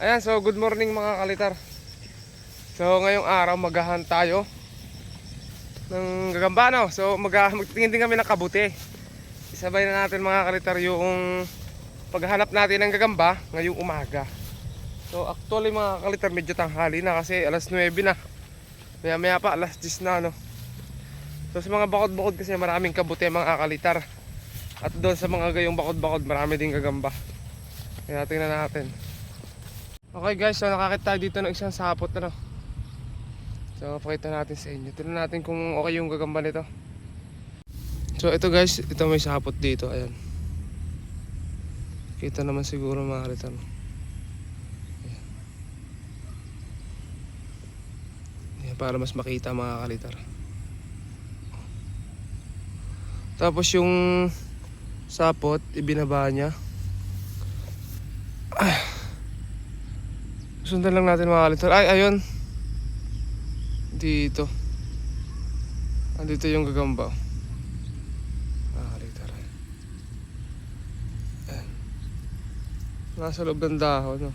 Ayan, so good morning mga kalitar. So ngayong araw maghahan tayo ng gagamba no. So mag magtingin din kami ng kabuti. Isabay na natin mga kalitar yung paghanap natin ng gagamba ngayong umaga. So actually mga kalitar medyo tanghali na kasi alas 9 na. Maya maya pa alas 10 na no. So sa mga bakod-bakod kasi maraming kabuti mga kalitar. At doon sa mga gayong bakod-bakod marami din gagamba. Kaya tingnan natin. Okay guys, so nakakita tayo dito ng isang sapot ano. So pakita natin sa inyo. Tingnan natin kung okay yung gagamba nito. So ito guys, ito may sapot dito, ayan. Kita naman siguro mga kalitan. Ayan. Ayan, para mas makita mga kalitar. Tapos yung sapot, ibinaba niya. Sundan lang natin mga kalitar. Ay, ayun. Dito. Andito yung gagamba. Mga kalitar. Ayan. Nasa loob ng dahon. No?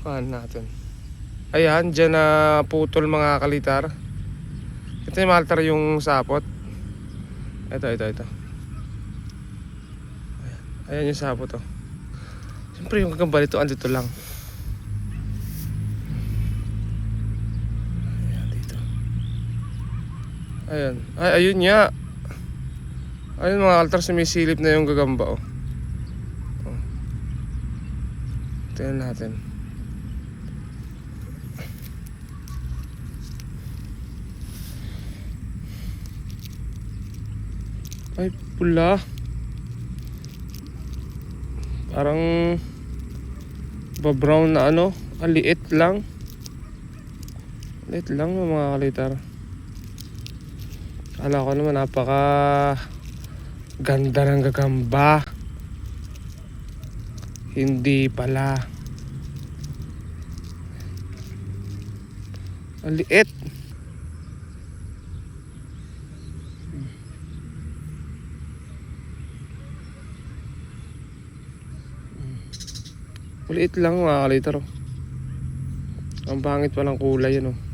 Paano natin? Ayan, dyan na putol mga kalitar. Ito yung maltar yung sapot. Ito, ito, ito. Ayan yung sapot to. Siyempre yung gagamba nito andito lang. Ayan dito. Ayan. Ay, ayun nga. Ayun mga altar sumisilip na yung gagamba oh. oh. Tingnan natin. Ay, pula. Parang ba-brown na ano, aliit lang. Liit lang yung mga kalitar. Kala ko naman napaka ganda ng gagamba. Hindi pala. Ang liit. Maliit lang mga kalitar. oh. Ang pangit palang kulay yun oh.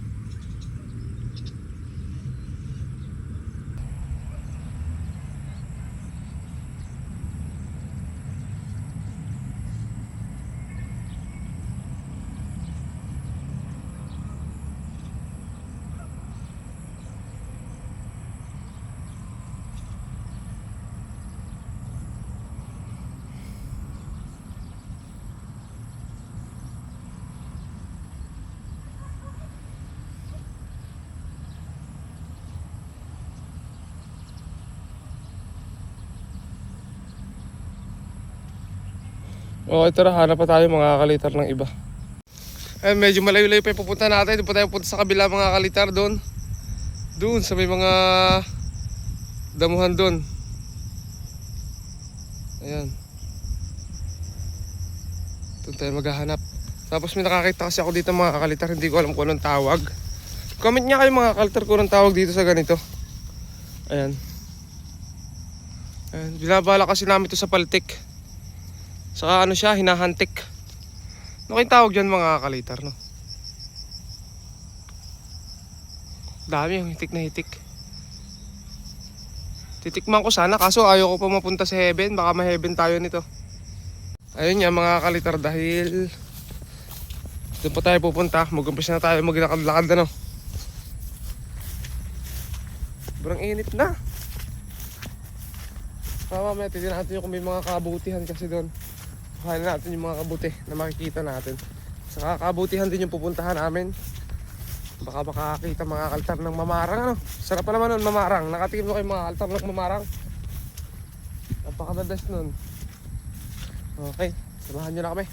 Okay, tara, hanap pa tayo mga kalitar ng iba. Eh, medyo malayo-layo pa yung pupunta natin. Doon pa tayo punta sa kabila mga kalitar doon. Doon sa may mga damuhan doon. Ayan. Doon tayo maghahanap. Tapos may nakakita kasi ako dito mga kalitar. Hindi ko alam kung anong tawag. Comment niya kayo mga kalitar kung anong tawag dito sa ganito. Ayan. Ayan. Binabala kasi namin ito sa paltik. Saka ano siya, hinahantik. Ano kayong tawag dyan mga kalitar, no? Dami yung hitik na hitik. Titikman ko sana, kaso ayaw ko pa mapunta sa heaven. Baka ma-heaven tayo nito. Ayun nga mga kalitar dahil doon pa tayo pupunta. Mag-umpisa na tayo maglakad-lakad ano. Sobrang init na. Mamaya titignan natin yung kung may mga kabutihan kasi doon. Kuhanin natin yung mga kabuti na makikita natin. Sa kabutihan din yung pupuntahan namin. Baka makakakita mga kaltar ng mamarang ano. Sarap pa naman nun mamarang. Nakatikim ko kayo mga kaltar ng mamarang. Napakadadas nun. Okay, samahan nyo na kami.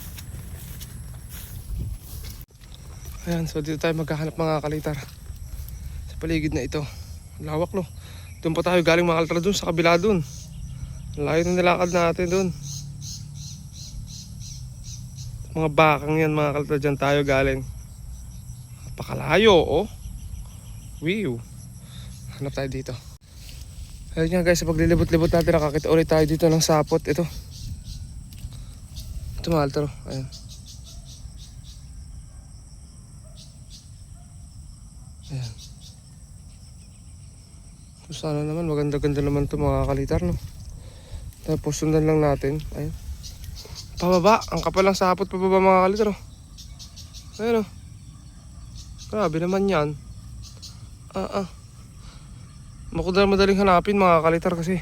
Ayan, so dito tayo maghahanap mga kalitar. Sa paligid na ito. Lawak no. Doon pa tayo galing mga kaltar doon sa kabila doon. Layo ng nilakad natin doon. Mga bakang yan mga kalta dyan tayo galing. Napakalayo oh. Wiw. Hanap tayo dito. Ayun nga guys, sa paglilibot-libot natin, nakakita ulit tayo dito ng sapot. Ito. Ito mga alter. Ayan. Ayan. So, sana naman, maganda-ganda naman to mga kalitar, no? Tapos sundan lang natin. Ayan. Pababa. Ang kapal ng sapot pababa mga kalitar, oh. Ayan, oh. Grabe naman yan. Ah, ah. Makudal madaling hanapin mga kalitar kasi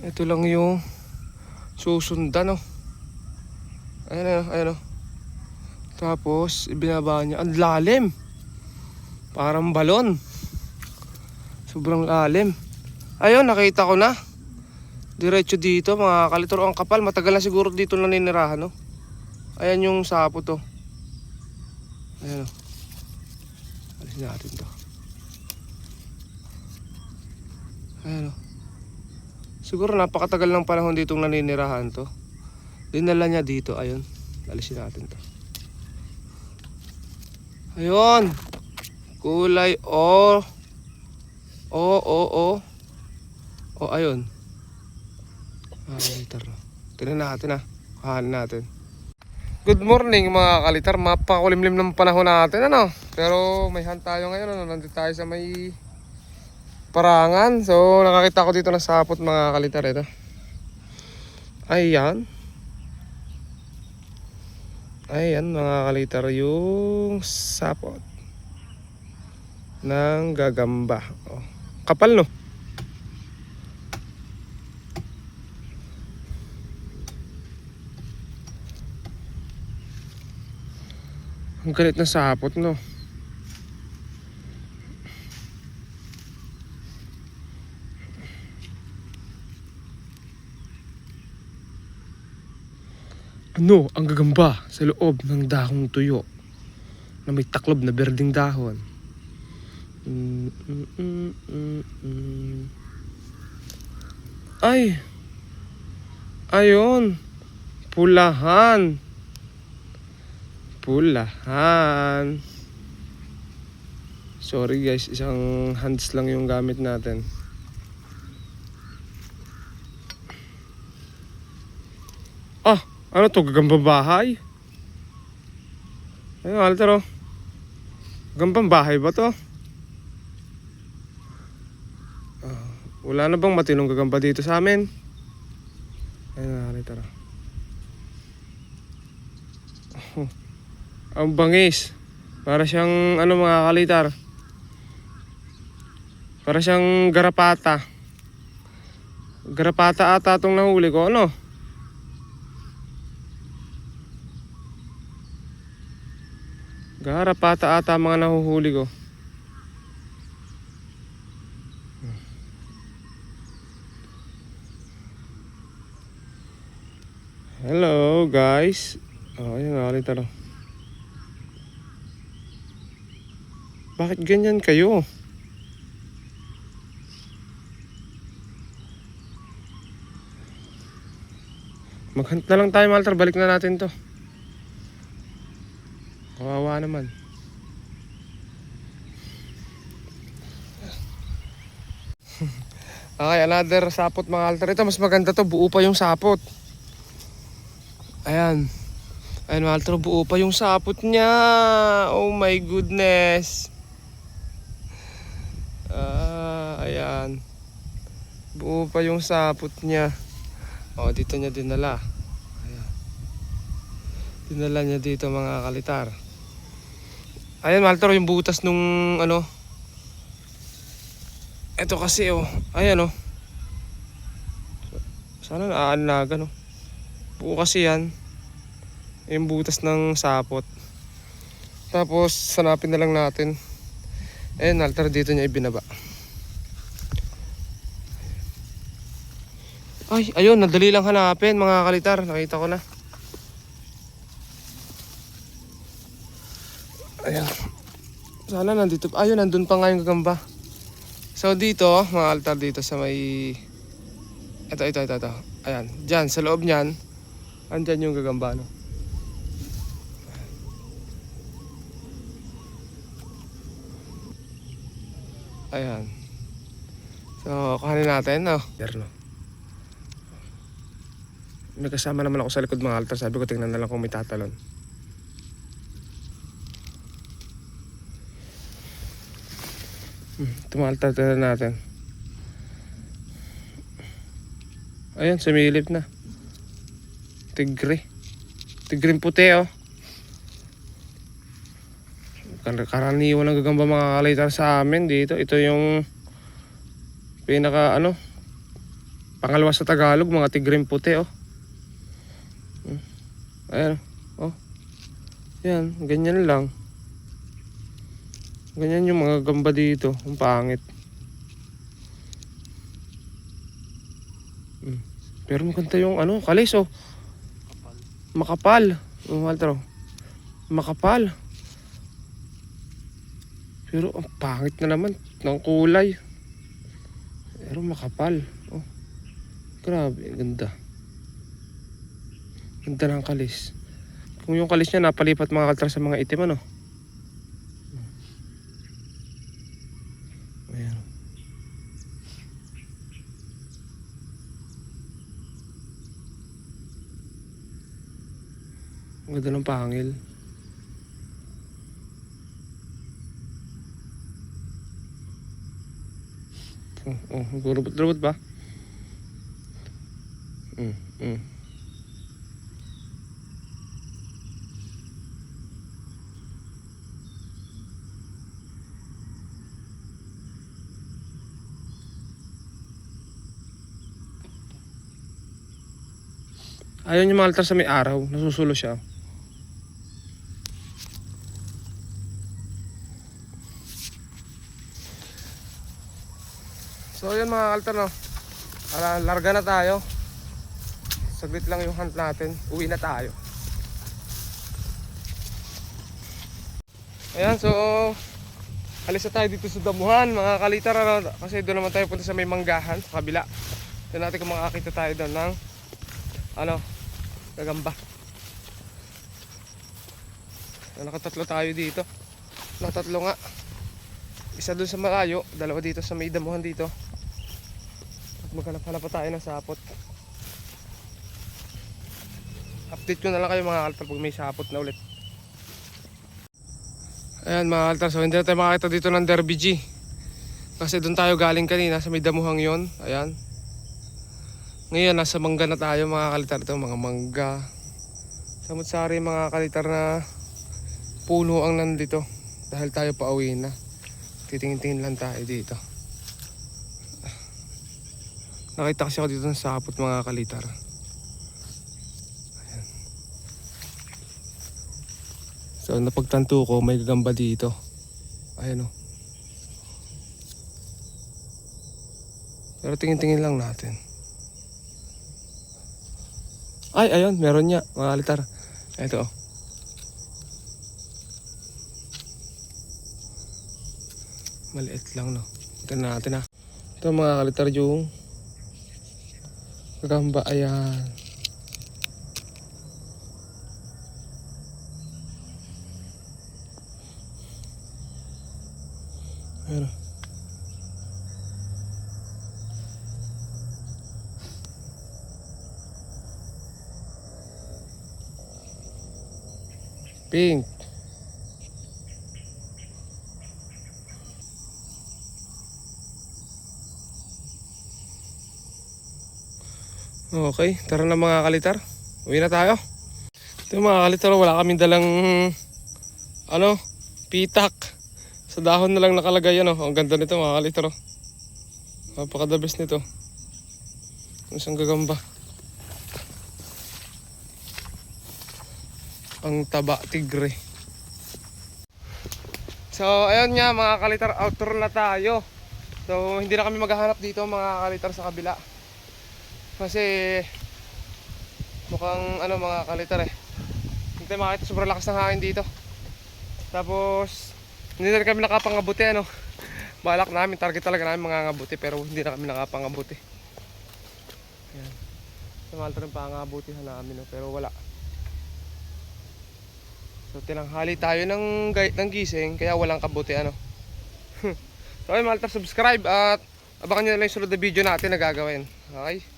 ito lang yung susundan oh. Ayan oh, ayan oh. Tapos ibinaba niya ang lalim. Parang balon. Sobrang lalim. Ayun, nakita ko na. Diretso dito mga kalitar oh, ang kapal. Matagal na siguro dito naninirahan no. Ayan yung sapo to. Ayan oh. Alisin natin to. Ayan o. Siguro napakatagal ng panahon ditong naninirahan to. Dinala niya dito. Ayun. Alisin natin to. Ayun. Kulay O. O, O, O. O, ayun. Ah, later. Tingnan natin ah. Kahanin natin. Good morning mga kalitar. Mapakulimlim ng panahon natin ano. Pero may hunt tayo ngayon ano. Nandito tayo sa may parangan. So, nakakita ko dito ng sapot mga kalitar ito. Ayan. Ayan mga kalitar yung sapot ng gagamba. Oh. Kapal no? Ang galit na sapot no. Ano ang gagamba sa loob ng dahong tuyo na may taklob na berding dahon? Mm, mm, mm. Ay! Ayun! Pulahan! Pulahan! Sorry guys, isang hands lang yung gamit natin. Ah! Ano to? Gagambang bahay? Ayun, Alter oh. Gagambang bahay ba to? Ah, wala na bang matinong gagamba dito sa amin? Ayun, Alter oh. Oh, Ang bangis. Para siyang ano mga kalitar. Para siyang garapata. Garapata ata itong nahuli ko. Ano? Garapata ata mga nahuhuli ko. Hello guys. Oh, ayun nga ulit Bakit ganyan kayo? Maghunt na lang tayo, Malter. Balik na natin to. Kawawa naman. okay, another sapot mga alter. Ito, mas maganda to. Buo pa yung sapot. Ayan. Ayan mga buo pa yung sapot niya. Oh my goodness. Ah, ayan. Buo pa yung sapot niya. Oh, dito niya dinala. Ayan. Dinala niya dito mga kalitar. Ayan, Maltro, yung butas nung ano. Ito kasi oh. Ayan oh. Sana naaanagan oh. Buo kasi yan. Yung butas ng sapot. Tapos, sanapin na lang natin. Ayan, Maltro, dito niya ibinaba. Ay, ayun, nadali lang hanapin mga kalitar. Nakita ko na. Ayan. Sana nandito. Ayun, nandun pa nga yung gagamba. So dito, mga altar dito sa may... Ito, ito, ito, ito. Ayan. Diyan, sa loob niyan, andyan yung gagamba, no? Ayan. So, kuhanin natin, no? Yerno. May kasama naman ako sa likod mga altar. Sabi ko, tingnan na lang kung may tatalon. Hmm, tumaltar tingnan natin. Ayan, sumilip na. Tigre. Tigre puti, oh. Kar- Karaniwan ng gagamba mga kalitar sa amin dito. Ito yung pinaka ano pangalawa sa Tagalog mga tigrim puti oh. Ayan oh yan ganyan lang ganyan yung mga gamba dito ang pangit Hmm. pero maganda yung ano kalis oh makapal oh, Walter makapal pero ang pangit na naman ng kulay pero makapal. Oh. Grabe, ganda. Ganda ng kalis. Kung yung kalis niya napalipat mga kaltra sa mga itim ano. Ayan. Ganda ng pangil. Oh, oh, gurubot-rubot ba? Mm, mm. Ayaw niya mga altar sa may araw. Nasusulo siya. So yun mga altar no. Larga na tayo. Saglit lang yung hunt natin. Uwi na tayo. Ayan, so alis na tayo dito sa damuhan mga kalitar ano, kasi doon naman tayo punta sa may manggahan sa kabila. Doon natin kung makakita tayo doon ng ano, gagamba. So, nakatatlo tayo dito. Nakatatlo nga. Isa doon sa malayo, dalawa dito sa may damuhan dito. At maghanap-hanap pa tayo ng sapot. Update ko na lang kayo mga altar pag may sapot na ulit. Ayan mga altar, so hindi na tayo makakita dito ng Derby G. Kasi doon tayo galing kanina sa may damuhang yon. Ayan. Ngayon nasa mangga na tayo mga kalitar ito, mga mangga. Samut-sari mga kalitar na puno ang nandito. Dahil tayo pauwi na. Titingin-tingin lang tayo dito. Nakita kasi ako dito ng sapot mga kalitar. Ayan. So napagtanto ko may gagamba dito. Ayan o. Pero tingin-tingin lang natin. Ay, ayun, meron niya, mga kalitar. Ito oh. Maliit lang no. Tignan natin ha. Ito mga kalitar yung gagamba. Ayan. Ayan. Pink. Okay, tara na mga kalitar. Uwi na tayo. Ito mga kalitar, wala kaming dalang ano, pitak. Sa dahon na lang nakalagay yan oh. Ang ganda nito mga kalitar oh. Napaka the best nito. Isang gagamba. Ang taba tigre. So ayun nga mga kalitar, outdoor na tayo. So hindi na kami maghahanap dito mga kalitar sa kabila. Kasi mukhang ano mga kalitar eh. Hindi tayo makita sobrang lakas ng hangin dito. Tapos hindi na kami nakapangabuti ano. Balak namin, target talaga namin mga ngabuti pero hindi na kami nakapangabuti. Ayan. Sumalta rin pangabutihan namin pero wala. So tinanghali tayo ng, ng gising kaya walang kabuti ano. so ayun Malta subscribe at abangan nyo na lang yung sunod na video natin na gagawin. Okay?